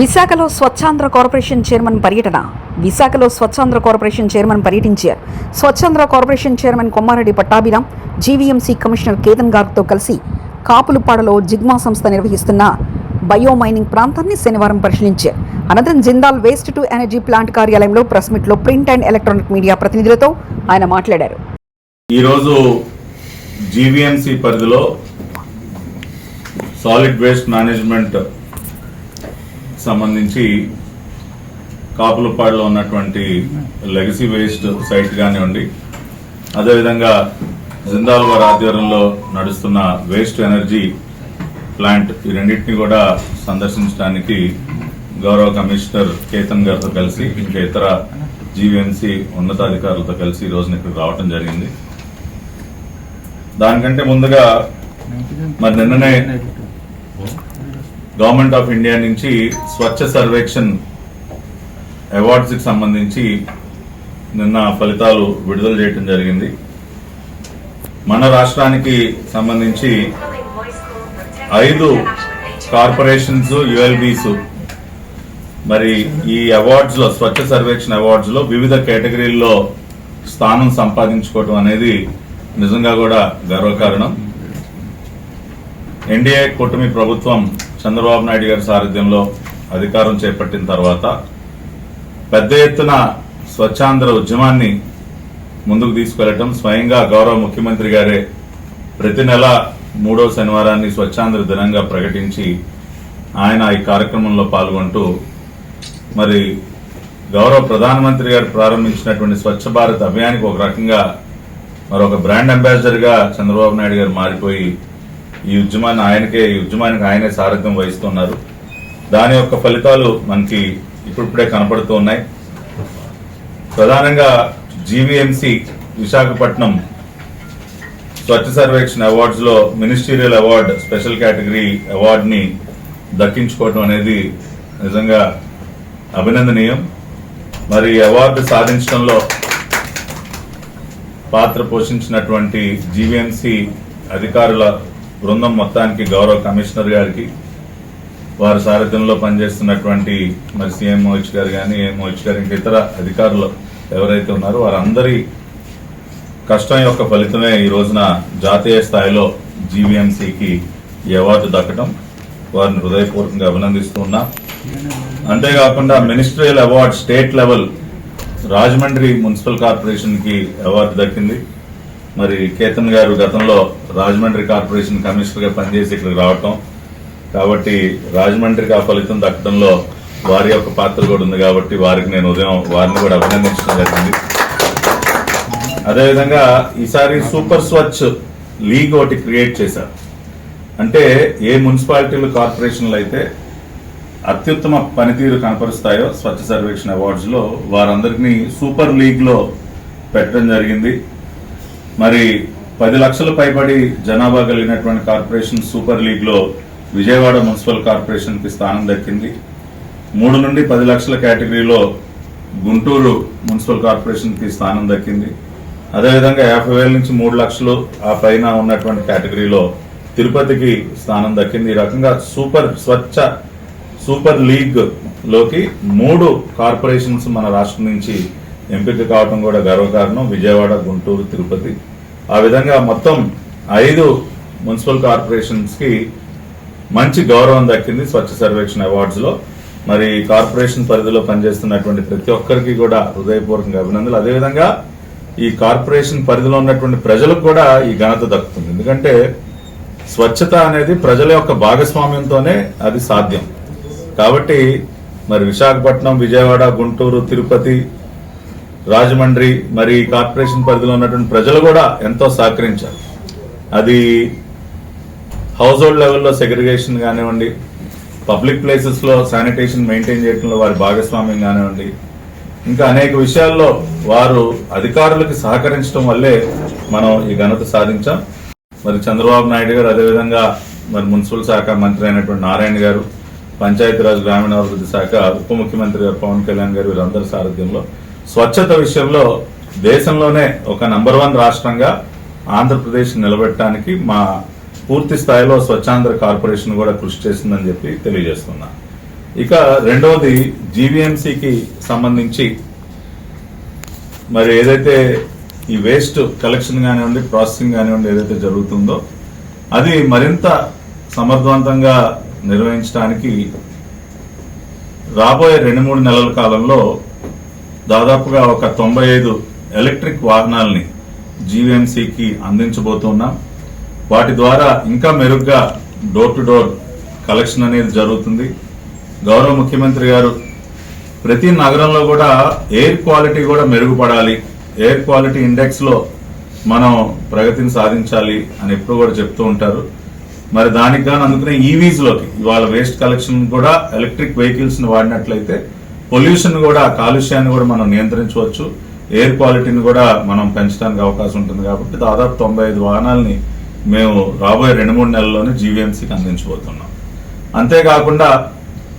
విశాఖలో Swachhandhra corporation chairman పర్యటన. విశాఖలో స్వచ్ఛాంధ్ర కార్పొరేషన్ చైర్మన్ పర్యటించారు Swachh Andhra corporation chairman Kommareddy Pattabhiram GVMC commissioner Ketan గార్గ్తో కలిసి కాపులుపాడలో జిగ్మా సంస్థ నిర్వహిస్తున్న బయో మైనింగ్ ప్రాంతాన్ని శనివారం పరిశీలించారు అనంతరం Jindal waste to energy plant కార్యాలయంలో ప్రెస్ మీట్లో ప్రింట్ అండ్ ఎలక్ట్రానిక్ మీడియా ప్రతినిధులతో ఆయన మాట్లాడారు. ఈరోజు జీవీఎంసీ పరిధిలో సాలిడ్ వేస్ట్ మేనేజ్మెంట్ సంబంధించి కాపులపాడులో ఉన్నటువంటి లెగసీ వేస్ట్ సైట్ కానివ్వండి అదేవిధంగా జిందాల్ వారి ఆధ్వర్యంలో నడుస్తున్న వేస్ట్ ఎనర్జీ ప్లాంట్ ఈ రెండింటిని కూడా సందర్శించడానికి గౌరవ కమిషనర్ కేతన్ గారితో కలిసి ఇంకా ఇతర జీవీఎంసీ ఉన్నతాధికారులతో కలిసి ఈ రోజున ఇక్కడికి రావడం జరిగింది. దానికంటే ముందుగా మరి నిన్ననే గవర్నమెంట్ ఆఫ్ ఇండియా నుంచి స్వచ్ఛ సర్వేక్షణ్ అవార్డ్స్కి సంబంధించి నిన్న ఫలితాలు విడుదల చేయడం జరిగింది. మన రాష్ట్రానికి సంబంధించి ఐదు కార్పొరేషన్స్ యుఎల్బీస్ మరి ఈ అవార్డ్స్లో స్వచ్ఛ సర్వేక్షణ అవార్డ్స్లో వివిధ కేటగిరీల్లో స్థానం సంపాదించుకోవడం అనేది నిజంగా కూడా గర్వకారణం. ఎన్డీఏ కూటమి ప్రభుత్వం చంద్రబాబు నాయుడు గారి సారథ్యంలో అధికారం చేపట్టిన తర్వాత పెద్ద ఎత్తున స్వచ్ఛాంధ్ర ఉద్యమాన్ని ముందుకు తీసుకెళ్ళటం స్వయంగా గౌరవ ముఖ్యమంత్రి గారే ప్రతి నెల మూడో శనివారాన్ని స్వచ్ఛాంధ్ర దినంగా ప్రకటించి ఆయన ఈ కార్యక్రమంలో పాల్గొంటూ మరి గౌరవ ప్రధానమంత్రి గారు ప్రారంభించినటువంటి స్వచ్ఛ భారత్ అభియానికి ఒక రకంగా మరొక బ్రాండ్ అంబాసిడర్గా చంద్రబాబు నాయుడు గారు మారిపోయి ఈ ఉద్యమాన్ని ఆయనకే ఈ ఉద్యమానికి ఆయనే సారథ్యం వహిస్తున్నారు. దాని యొక్క ఫలితాలు మనకి ఇప్పుడిప్పుడే కనపడుతూ ఉన్నాయి. ప్రధానంగా జీవీఎంసీ విశాఖపట్నం స్వచ్ఛ సర్వేక్షణ అవార్డ్స్లో మినిస్టీరియల్ అవార్డ్ స్పెషల్ కేటగిరీ అవార్డుని దక్కించుకోవడం అనేది నిజంగా అభినందనీయం. మరి అవార్డు సాధించడంలో పాత్ర పోషించినటువంటి జీవీఎంసీ అధికారుల బృందం మొత్తానికి గౌరవ కమిషనర్ గారికి వారి సారథ్యంలో పనిచేస్తున్నటువంటి మరి సీఎంఓహెచ్ గారు కానీ ఏఎంఓహెచ్ గారు ఇంకా ఇతర అధికారులు ఎవరైతే ఉన్నారో వారందరి కష్టం యొక్క ఫలితమే ఈ రోజున జాతీయ స్థాయిలో జీవీఎంసీకి ఈ అవార్డు దక్కడం. వారిని హృదయపూర్వకంగా అభినందిస్తున్నా అంతేకాకుండా ministerial award state level Rajahmundry municipal కార్పొరేషన్కి అవార్డు దక్కింది. మరి కేతన్ గారు గతంలో రాజమండ్రి కార్పొరేషన్ కమిషనర్గా పనిచేసి ఇక్కడికి రావటం. కాబట్టి రాజమండ్రికి ఆ ఫలితం దక్కడంలో వారి యొక్క పాత్ర కూడా ఉంది కాబట్టి వారికి నేను ఉదయం వారిని కూడా అభినందించడం జరిగింది. అదేవిధంగా ఈసారి సూపర్ స్వచ్ఛ లీగ్ ఒకటి క్రియేట్ చేశారు. అంటే ఏ మున్సిపాలిటీలు కార్పొరేషన్లు అయితే అత్యుత్తమ పనితీరు కనపరుస్తాయో స్వచ్ఛ సర్వేక్షణ అవార్డ్స్లో వారందరినీ సూపర్ లీగ్లో పెట్టడం జరిగింది. మరి పది లక్షల పైబడి జనాభా కలిగినటువంటి కార్పొరేషన్ సూపర్ లీగ్లో విజయవాడ మున్సిపల్ కార్పొరేషన్కి స్థానం దక్కింది. మూడు నుండి పది లక్షల కేటగిరీలో గుంటూరు మున్సిపల్ కార్పొరేషన్కి స్థానం దక్కింది. అదేవిధంగా యాభై వేల నుంచి మూడు లక్షలు ఆ పైన ఉన్నటువంటి కేటగిరీలో తిరుపతికి స్థానం దక్కింది. ఈ రకంగా సూపర్ స్వచ్ఛ సూపర్ లీగ్లోకి మూడు కార్పొరేషన్స్ మన రాష్ట్రం నుంచి ఎంపిక కావడం కూడా గర్వకారణం. విజయవాడ గుంటూరు తిరుపతి. ఆ విధంగా మొత్తం ఐదు మున్సిపల్ కార్పొరేషన్స్కి మంచి గౌరవం దక్కింది స్వచ్ఛ సర్వేక్షణ అవార్డ్స్లో మరి కార్పొరేషన్ పరిధిలో పనిచేస్తున్నటువంటి ప్రతి ఒక్కరికి కూడా హృదయపూర్వకంగా అభినందనలు. అదేవిధంగా ఈ కార్పొరేషన్ పరిధిలో ఉన్నటువంటి ప్రజలకు కూడా ఈ ఘనత దక్కుతుంది. ఎందుకంటే స్వచ్ఛత అనేది ప్రజల యొక్క భాగస్వామ్యంతోనే అది సాధ్యం. కాబట్టి మరి విశాఖపట్నం విజయవాడ గుంటూరు తిరుపతి రాజమండ్రి మరి కార్పొరేషన్ పరిధిలో ఉన్నటువంటి ప్రజలు కూడా ఎంతో సహకరించారు. అది హౌస్ హోల్డ్ లెవెల్లో సెగ్రిగేషన్ కానివ్వండి పబ్లిక్ ప్లేసెస్లో శానిటేషన్ మెయింటైన్ చేయడంలో వారి భాగస్వామ్యం కానివ్వండి ఇంకా అనేక విషయాల్లో వారు అధికారులకు సహకరించడం వల్లే మనం ఈ ఘనత సాధించాం. మరి చంద్రబాబు నాయుడు గారు అదేవిధంగా మరి మున్సిపల్ శాఖ మంత్రి అయినటువంటి నారాయణ గారు పంచాయతీరాజ్ గ్రామీణాభివృద్ధి శాఖ ఉప ముఖ్యమంత్రి గారు పవన్ కళ్యాణ్ గారు వీరందరి సారథ్యంలో స్వచ్ఛత విషయంలో దేశంలోనే ఒక నంబర్ వన్ రాష్ట్రంగా ఆంధ్రప్రదేశ్ నిలబెట్టడానికి మా పూర్తి స్థాయిలో స్వచ్ఛాంధ్ర కార్పొరేషన్ కూడా కృషి చేస్తుందని చెప్పి తెలియజేస్తున్నా. ఇక రెండవది జీవీఎంసీకి సంబంధించి మరి ఏదైతే ఈ వేస్ట్ కలెక్షన్ కానివ్వండి ప్రాసెసింగ్ కానివ్వండి ఏదైతే జరుగుతుందో అది మరింత సమర్థవంతంగా నిర్వహించడానికి రాబోయే రెండు మూడు నెలల కాలంలో దాదాపుగా ఒక తొంభై ఐదు ఎలక్ట్రిక్ వాహనాల్ని జీవీఎంసీకి అందించబోతున్నాం. వాటి ద్వారా ఇంకా మెరుగ్గా డోర్ టు డోర్ కలెక్షన్ అనేది జరుగుతుంది. గౌరవ ముఖ్యమంత్రి గారు ప్రతి నగరంలో కూడా ఎయిర్ క్వాలిటీ కూడా మెరుగుపడాలి. ఎయిర్ క్వాలిటీ ఇండెక్స్లో మనం ప్రగతిని సాధించాలి అని ఎప్పుడు కూడా చెప్తూ ఉంటారు. మరి దానికి గాను అందుకనే ఈవీస్లోకి ఇవాళ వేస్ట్ కలెక్షన్ కూడా ఎలక్ట్రిక్ వెహికల్స్ని వాడినట్లయితే పొల్యూషన్ కూడా కాలుష్యాన్ని కూడా మనం నియంత్రించవచ్చు. ఎయిర్ క్వాలిటీని కూడా మనం పెంచడానికి అవకాశం ఉంటుంది కాబట్టి దాదాపు తొంభై ఐదు వాహనాలని మేము రాబోయే రెండు మూడు నెలల్లోనే జీవీఎంసీకి అందించబోతున్నాం. అంతేకాకుండా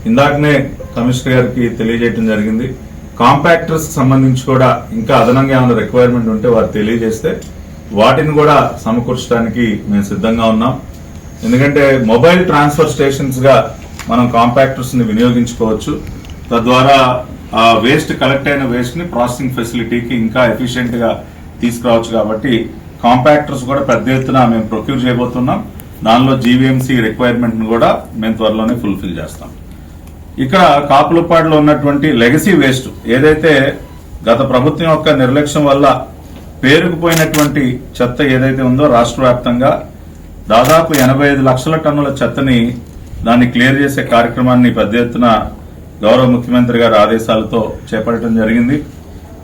ఇందాకనే కమిషనర్ గారికి తెలియజేయడం జరిగింది. కాంపాక్టర్స్ సంబంధించి కూడా ఇంకా అదనంగా ఏమైనా రిక్వైర్మెంట్ ఉంటే వారు తెలియజేస్తే వాటిని కూడా సమకూర్చడానికి మేము సిద్ధంగా ఉన్నాం. ఎందుకంటే మొబైల్ ట్రాన్స్ఫర్ స్టేషన్స్గా మనం కాంపాక్టర్స్ని వినియోగించుకోవచ్చు. తద్వారా ఆ వేస్ట్ కలెక్ట్ అయిన వేస్ట్ని ప్రాసెసింగ్ ఫెసిలిటీకి ఇంకా ఎఫిషియెంట్గా తీసుకురావచ్చు కాబట్టి కాంపాక్టర్స్ కూడా పెద్ద ఎత్తున మేము ప్రొక్యూర్ చేయబోతున్నాం. దానిలో జీవీఎంసీ రిక్వైర్మెంట్ను కూడా మేము త్వరలోనే ఫుల్ఫిల్ చేస్తాం. ఇక్కడ కాపులపాడులో ఉన్నటువంటి లెగసీ వేస్ట్ ఏదైతే గత ప్రభుత్వం యొక్క నిర్లక్ష్యం వల్ల పేరుకుపోయినటువంటి చెత్త ఏదైతే ఉందో రాష్ట్ర వ్యాప్తంగా దాదాపు ఎనభై ఐదు లక్షల టన్నుల చెత్తని దాన్ని క్లియర్ చేసే కార్యక్రమాన్ని పెద్ద ఎత్తున గౌరవ ముఖ్యమంత్రి గారి ఆదేశాలతో చేపట్టడం జరిగింది.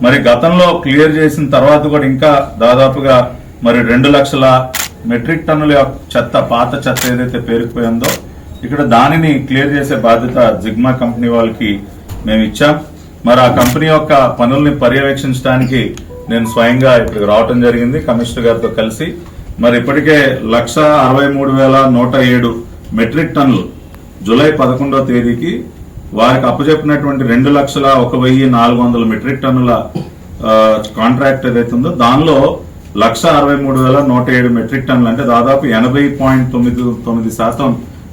మరి గతంలో క్లియర్ చేసిన తర్వాత కూడా ఇంకా దాదాపుగా మరి రెండు లక్షల మెట్రిక్ టన్నుల యొక్క చెత్త పాత చెత్త ఏదైతే పేరుకుపోయిందో ఇక్కడ దానిని క్లియర్ చేసే బాధ్యత జిగ్మా కంపెనీ వాళ్ళకి మేము ఇచ్చాం. మరి ఆ కంపెనీ యొక్క పనుల్ని పర్యవేక్షించడానికి నేను స్వయంగా ఇక్కడికి రావటం జరిగింది కమిషనర్ గారితో కలిసి. మరి ఇప్పటికే లక్ష అరవై మూడు వేల నూట ఏడు మెట్రిక్ టన్నులు జూలై పదకొండవ తేదీకి వారికి అప్పచెప్పినటువంటి రెండు లక్షల ఒక వెయ్యి నాలుగు వందల మెట్రిక్ టన్నుల కాంట్రాక్ట్ ఏదైతే ఉందో దానిలో లక్ష అరవై మూడు వేల నూట ఏడు మెట్రిక్ టన్నులు అంటే దాదాపు ఎనభై పాయింట్ తొమ్మిది తొమ్మిది శాతం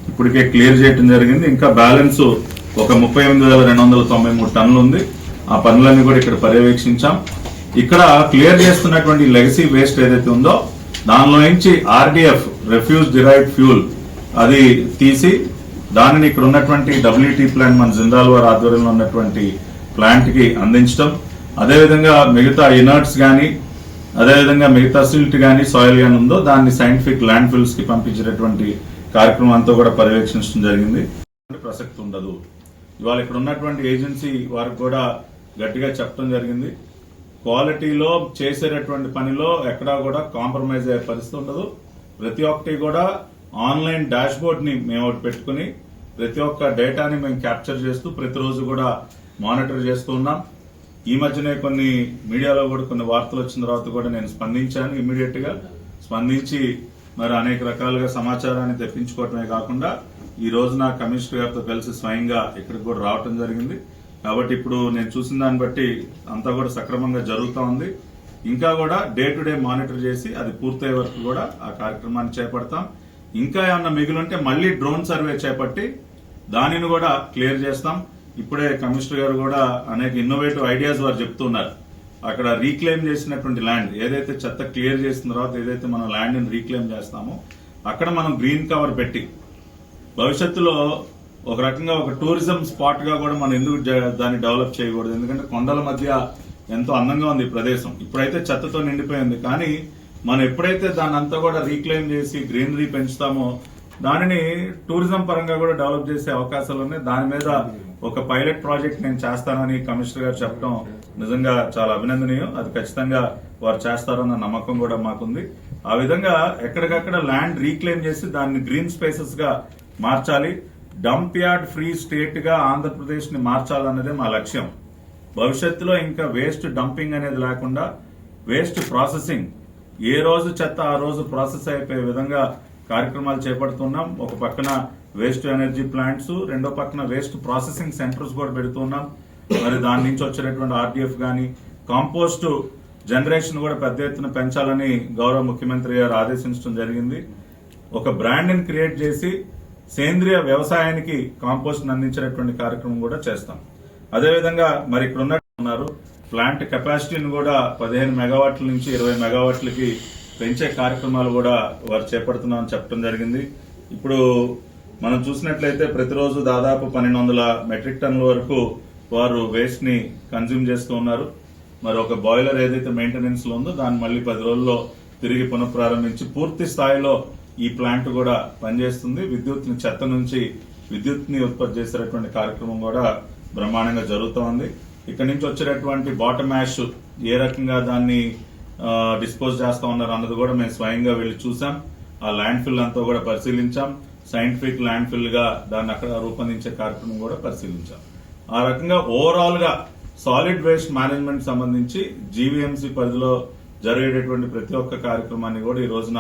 ఇప్పటికే క్లియర్ చేయడం జరిగింది. ఇంకా బ్యాలెన్స్ ఒక ముప్పై ఎనిమిది వేల రెండు వందల తొంభై మూడు టన్నులు ఉంది. ఆ పనులన్నీ కూడా ఇక్కడ పర్యవేక్షించాం. ఇక్కడ క్లియర్ చేస్తున్నటువంటి లెగసీ వేస్ట్ ఏదైతే ఉందో దానిలో నుంచి ఆర్డిఎఫ్ రెఫ్యూజ్ డిరైవ్ ఫ్యూల్ అది తీసి దానిని ఇక్కడ ఉన్నటువంటి డబ్ల్యూటీ ప్లాంట్ మన జిందాల్ వారి ఆధ్వర్యంలో ఉన్నటువంటి ప్లాంట్కి అందించడం అదేవిధంగా మిగతా ఇనర్ట్స్ కానీ అదేవిధంగా మిగతా సిల్ట్ కానీ సాయిల్ కానీ ఉందో దాన్ని సైంటిఫిక్ ల్యాండ్ ఫిల్స్కి పంపించేటటువంటి కార్యక్రమం అంతా కూడా పర్యవేక్షించడం జరిగింది. ప్రసక్తి ఉండదు. ఇవాళ ఇక్కడ ఉన్నటువంటి ఏజెన్సీ వారికి కూడా గట్టిగా చెప్పడం జరిగింది. క్వాలిటీలో చేసేటటువంటి పనిలో ఎక్కడా కూడా కాంప్రమైజ్ అయ్యే పరిస్థితి ఉండదు. ప్రతి ఒక్కటి కూడా ఆన్లైన్ డాష్ బోర్డ్ని మేము ఒకటి పెట్టుకుని ప్రతి ఒక్క డేటాని మేము క్యాప్చర్ చేస్తూ ప్రతిరోజు కూడా మానిటర్ చేస్తూ ఉన్నాం. ఈ మధ్యనే కొన్ని మీడియాలో కూడా కొన్ని వార్తలు వచ్చిన తర్వాత కూడా నేను స్పందించాను ఇమీడియట్గా స్పందించి మరి అనేక రకాలుగా సమాచారాన్ని తెప్పించుకోవటమే కాకుండా ఈ రోజున కమిషనర్ గారితో కలిసి స్వయంగా ఇక్కడికి కూడా రావటం జరిగింది. కాబట్టి ఇప్పుడు నేను చూసిన దాన్ని బట్టి అంతా కూడా సక్రమంగా జరుగుతూ ఉంది. ఇంకా కూడా డే టు డే మానిటర్ చేసి అది పూర్తయ్యే వరకు కూడా ఆ కార్యక్రమాన్ని చేపడతాం. ఇంకా ఏమన్నా మిగులుంటే మళ్ళీ డ్రోన్ సర్వే చేపట్టి దానిని కూడా క్లియర్ చేస్తాం. ఇప్పుడే కమిషనర్ గారు కూడా అనేక ఇన్నోవేటివ్ ఐడియాస్ వారు చెప్తున్నారు. అక్కడ రీక్లెయిమ్ చేసినటువంటి ల్యాండ్ ఏదైతే చెత్త క్లియర్ చేసిన తర్వాత ఏదైతే మనం ల్యాండ్ని రీక్లెయిమ్ చేస్తామో అక్కడ మనం గ్రీన్ కవర్ పెట్టి భవిష్యత్తులో ఒక రకంగా ఒక టూరిజం స్పాట్గా కూడా మనం ఎందుకు దాన్ని డెవలప్ చేయకూడదు? ఎందుకంటే కొండల మధ్య ఎంతో అందంగా ఉంది ఈ ప్రదేశం. ఇప్పుడైతే చెత్తతో నిండిపోయింది. కానీ మనం ఎప్పుడైతే దాన్ని అంతా కూడా రీక్లెయిమ్ చేసి గ్రీనరీ పెంచుతామో దానిని టూరిజం పరంగా కూడా డెవలప్ చేసే అవకాశాలు ఉన్నాయి. దాని మీద ఒక పైలట్ ప్రాజెక్ట్ నేను చేస్తానని కమిషనర్ గారు చెప్పడం నిజంగా చాలా అభినందనీయం. అది ఖచ్చితంగా వారు చేస్తారన్న నమ్మకం కూడా మాకుంది. ఆ విధంగా ఎక్కడికక్కడ ల్యాండ్ రీక్లెయిమ్ చేసి దాన్ని గ్రీన్ స్పేసెస్గా మార్చాలి. డంప్ యార్డ్ ఫ్రీ స్టేట్గా ఆంధ్రప్రదేశ్ని మార్చాలన్నదే మా లక్ష్యం. భవిష్యత్తులో ఇంకా వేస్ట్ డంపింగ్ అనేది లేకుండా వేస్ట్ ప్రాసెసింగ్ ఏ రోజు చెత్త ఆ రోజు ప్రాసెస్ అయిపోయే విధంగా కార్యక్రమాలు చేపడుతున్నాం. ఒక పక్కన వేస్ట్ ఎనర్జీ ప్లాంట్స్ రెండో పక్కన వేస్ట్ ప్రాసెసింగ్ సెంటర్స్ కూడా పెడుతున్నాం. మరి దాని నుంచి వచ్చేటటువంటి ఆర్డీఎఫ్ కానీ కాంపోస్ట్ జనరేషన్ కూడా పెద్ద ఎత్తున పెంచాలని గౌరవ ముఖ్యమంత్రి గారు ఆదేశించడం జరిగింది. ఒక బ్రాండ్ని క్రియేట్ చేసి సేంద్రియ వ్యవసాయానికి కాంపోస్ట్ అందించేటటువంటి కార్యక్రమం కూడా చేస్తాం. అదేవిధంగా మరి ఇక్కడ ఉన్నట్టు ఉన్నారు ప్లాంట్ కెపాసిటీని కూడా పదిహేను మెగావాట్ల నుంచి ఇరవై మెగావాట్లకి పెంచే కార్యక్రమాలు కూడా వారు చేపడుతున్నామని చెప్పడం జరిగింది. ఇప్పుడు మనం చూసినట్లయితే ప్రతిరోజు దాదాపు పన్నెండు వందల మెట్రిక్ టన్నుల వరకు వారు వేస్ట్ని కన్జ్యూమ్ చేస్తూ ఉన్నారు. మరి ఒక బాయిలర్ ఏదైతే మెయింటెనెన్స్లో ఉందో దాన్ని మళ్ళీ పది రోజుల్లో తిరిగి పునఃప్రారంభించి పూర్తి స్థాయిలో ఈ ప్లాంట్ కూడా పనిచేస్తుంది. విద్యుత్ని చెత్త నుంచి విద్యుత్ని ఉత్పత్తి చేసేటటువంటి కార్యక్రమం కూడా బ్రహ్మాండంగా జరుగుతోంది ఇక్కడ నుంచి వచ్చేటటువంటి బాటమ్ యాష్ ఏ రకంగా దాన్ని డిస్పోజ్ చేస్తా ఉన్నారు అన్నది కూడా మేము స్వయంగా వెళ్ళి చూసాం ఆ ల్యాండ్ ఫిల్ అంతా కూడా పరిశీలించాం. సైంటిఫిక్ ల్యాండ్ ఫిల్గా దాన్ని అక్కడ రూపొందించే కార్యక్రమం కూడా పరిశీలించాం. ఆ రకంగా ఓవరాల్గా సాలిడ్ వేస్ట్ మేనేజ్మెంట్ సంబంధించి జీవీఎంసీ పరిధిలో జరిగేటటువంటి ప్రతి ఒక్క కార్యక్రమాన్ని కూడా ఈ రోజున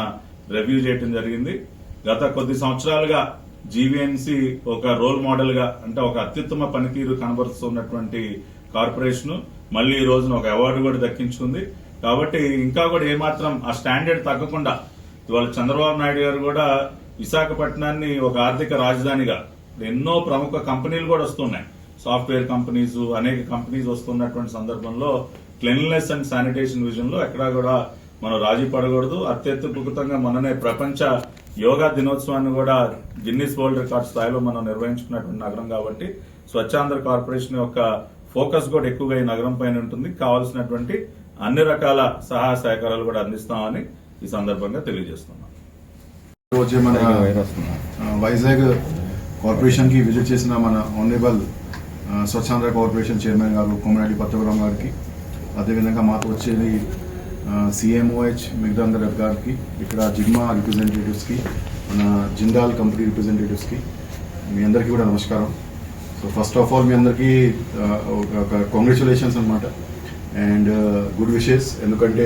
రివ్యూ చేయడం జరిగింది. గత కొద్ది సంవత్సరాలుగా జీవీఎంసీ ఒక రోల్ మోడల్గా అంటే ఒక అత్యుత్తమ పనితీరు కనబరుస్తున్నటువంటి కార్పొరేషన్ మళ్ళీ ఈ రోజున ఒక అవార్డు కూడా దక్కించుకుంది. కాబట్టి ఇంకా కూడా ఏమాత్రం ఆ స్టాండర్డ్ తగ్గకుండా ఇవాళ చంద్రబాబు నాయుడు గారు కూడా విశాఖపట్నాన్ని ఒక ఆర్థిక రాజధానిగా ఎన్నో ప్రముఖ కంపెనీలు కూడా వస్తున్నాయి. సాఫ్ట్వేర్ కంపెనీస్ అనేక కంపెనీస్ వస్తున్నటువంటి సందర్భంలో క్లీన్లెస్ అండ్ శానిటేషన్ విజన్లో ఎక్కడా కూడా మనం రాజీ పడకూడదు. అత్యద్భుతంగా మననే ప్రపంచ యోగా దినోత్సవాన్ని కూడా గిన్నిస్ వరల్డ్ రికార్డ్ స్థాయిలో మనం నిర్వహించుకున్నటువంటి నగరం కాబట్టి స్వచ్ఛాంధ్ర కార్పొరేషన్ యొక్క ఫోకస్ కూడా ఎక్కువగా ఈ నగరం పైన ఉంటుంది. కావాల్సినటువంటి అన్ని రకాల సహాయ సహకారాలు కూడా అందిస్తామని ఈ సందర్భంగా తెలియజేస్తున్నాం. రోజే మన వైజాగ్ కార్పొరేషన్కి విజిట్ చేసిన మన ఆనరబుల్ స్వచ్ఛాంధ్ర కార్పొరేషన్ చైర్మన్ గారు కొమ్మరెడ్డి పట్టవరం గారికి అదేవిధంగా మాతో వచ్చేది సిఎంఓహెచ్ మిగతాందర్ రెడ్డి గారికి ఇక్కడ జిగ్మా రిప్రజెంటేటివ్స్కి మన జిందాల్ కంపెనీ రిప్రజెంటేటివ్స్కి మీ అందరికీ కూడా నమస్కారం. సో ఫస్ట్ ఆఫ్ ఆల్ మీ అందరికీ ఒక కాంగ్రాచులేషన్స్ అనమాట అండ్ గుడ్ విషెస్ ఎందుకంటే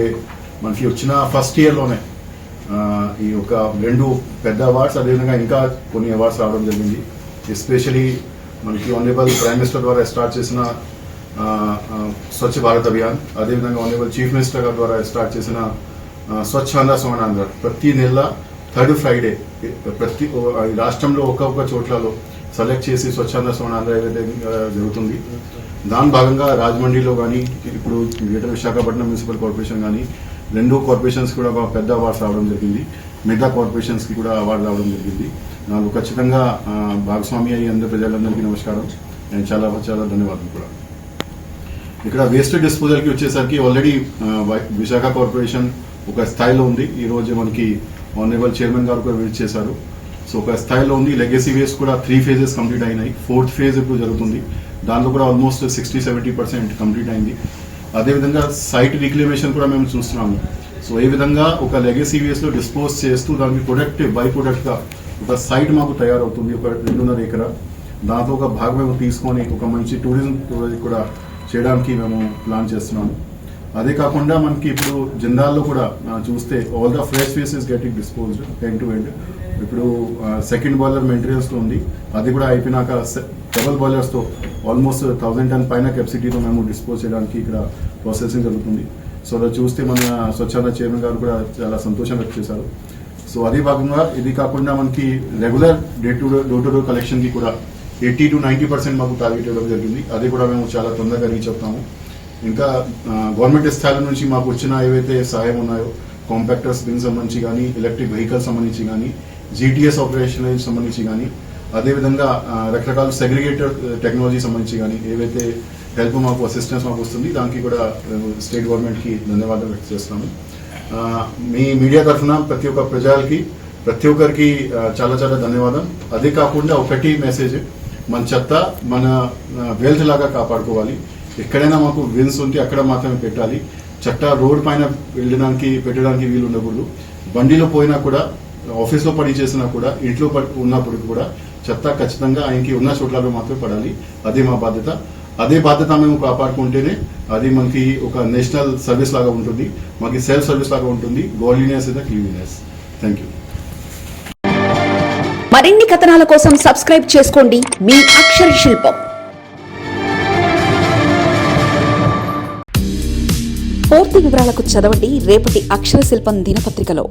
మనకి వచ్చిన ఫస్ట్ ఇయర్లోనే ఈ ఒక రెండు పెద్ద అవార్డ్స్ అదేవిధంగా ఇంకా కొన్ని అవార్డ్స్ రావడం జరిగింది. ఎస్పెషలీ మనకి ఆనరబుల్ ప్రైమ్ మినిస్టర్ ద్వారా స్టార్ట్ చేసిన స్వచ్ఛ భారత్ అభియాన్. అదేవిధంగా ఆనరబుల్ చీఫ్ మినిస్టర్ గారి ద్వారా స్టార్ట్ చేసిన ఆ, స్వచ్ఛ ప్రతి నెల థర్డ్ ఫ్రైడే ప్రతి ఈ రాష్ట్రంలో ఒక్కొక్క చోట్లలో సెలెక్ట్ చేసి స్వచ్ఛంద సోమనాంధ్ర ఏదైతే జరుగుతుంది దాని భాగంగా రాజమండ్రిలో కానీ ఇప్పుడు గ్రేటర్ విశాఖపట్నం మున్సిపల్ కార్పొరేషన్ కానీ రెండు కార్పొరేషన్స్ కూడా ఒక పెద్ద అవార్డ్స్ రావడం జరిగింది. మిగతా కార్పొరేషన్స్కి కూడా అవార్డు రావడం జరిగింది. నాకు ఖచ్చితంగా భాగస్వామి అయ్యి అందరి ప్రజలందరికీ నమస్కారం. నేను చాలా చాలా ధన్యవాదాలు కూడా. ఇక్కడ వేస్ట్ డిస్పోజల్కి వచ్చేసరికి ఆల్రెడీ విశాఖ కార్పొరేషన్ ఒక స్థాయిలో ఉంది. ఈ రోజు మనకి ఆనరబుల్ చైర్మన్ గారు కూడా విజిట్ చేశారు. సో ఒక స్థాయిలో ఉంది. లెగసీ వేస్ కూడా త్రీ ఫేజెస్ కంప్లీట్ అయినాయి. ఫోర్త్ ఫేజ్ ఇప్పుడు జరుగుతుంది? దాంట్లో కూడా almost sixty seventy percent complete అయింది. అదేవిధంగా సైట్ రిక్లమేషన్ కూడా మేము చూస్తున్నాము. సో ఏ విధంగా ఒక లెగసీ వేస్ట్లో డిస్పోజ్ చేస్తూ దానికి ప్రొడక్టివ్ బై ప్రొడక్ట్గా ఒక సైట్ మాకు తయారవుతుంది. ఒక రెండున్నర ఎకరా. దాంతో ఒక భాగం మేము తీసుకొని ఒక మంచి టూరిజం కూడా చేయడానికి మేము ప్లాన్ చేస్తున్నాము. అదే కాకుండా మనకి ఇప్పుడు జిందాల్లో కూడా చూస్తే all the fresh face is getting disposed end to end ఇప్పుడు సెకండ్ బాయిలర్ మెటీరియల్స్ ఉంది. అది కూడా అయిపోయినాక డబల్ బాయిలర్స్తో ఆల్మోస్ట్ థౌసండ్ టన్ పైన కెపాసిటీతో మేము డిస్పోజ్ చేయడానికి ఇక్కడ ప్రాసెసింగ్ జరుగుతుంది. సో అలా చూస్తే మన స్వచ్ఛంద చైర్మన్ గారు కూడా చాలా సంతోషం వ్యక్తం చేశారు. సో అదే భాగంగా ఇది కాకుండా మనకి regular day to door to door కలెక్షన్కి కూడా ఎయిటీ టు నైన్టీ పర్సెంట్ మాకు టార్గెట్ ఇవ్వడం జరిగింది. అది కూడా మేము చాలా తొందరగా రీచ్ అవుతాము ఇంకా గవర్నమెంట్ స్థాయి నుంచి మాకు వచ్చిన ఏవైతే సహాయం ఉన్నాయో కాంపాక్టర్స్ దీనికి సంబంధించి కానీ ఎలక్ట్రిక్ వెహికల్స్ సంబంధించి కానీ జీటీఎస్ ఆపరేషన్ సంబంధించి కానీ అదేవిధంగా రకరకాల సెగ్రిగేటర్ టెక్నాలజీ సంబంధించి కానీ ఏవైతే హెల్ప్ మాకు అసిస్టెన్స్ మాకు వస్తుంది దానికి కూడా స్టేట్ గవర్నమెంట్కి ధన్యవాదాలు వ్యక్తం చేస్తున్నాము. మీ మీడియా తరఫున ప్రతి ఒక్క ప్రజలకి ప్రతి ఒక్కరికి చాలా చాలా ధన్యవాదం అదే కాకుండా ఒకటి మెసేజ్ మన చెత్త మన వెల్త్ లాగా కాపాడుకోవాలి. ఎక్కడైనా మాకు విన్స్ ఉంటే అక్కడ మాత్రమే పెట్టాలి. చెత్త రోడ్ పైన వెళ్ళడానికి పెట్టడానికి వీలు ఉండకూడదు. బండిలో పోయినా కూడా ఆఫీస్లో పని చేసినా కూడా ఇంట్లో ఉన్నప్పుడు కూడా చెత్త ఖచ్చితంగా ఆయనకి ఉన్న చోట్లలో మాత్రమే పడాలి. అదే మా బాధ్యత. అదే బాధ్యత మేము కాపాడుకుంటేనే అది మనకి ఒక నేషనల్ సర్వీస్ లాగా ఉంటుంది. మాకు సెల్ఫ్ సర్వీస్ లాగా ఉంటుంది. Godliness in the cleanliness thank you మరిన్ని కథనాల కోసం సబ్స్క్రైబ్ చేసుకోండి మీ అక్షర శిల్పం. పూర్తి వివరాలకు చదవండి రేపటి అక్షర శిల్పం దినపత్రికలో.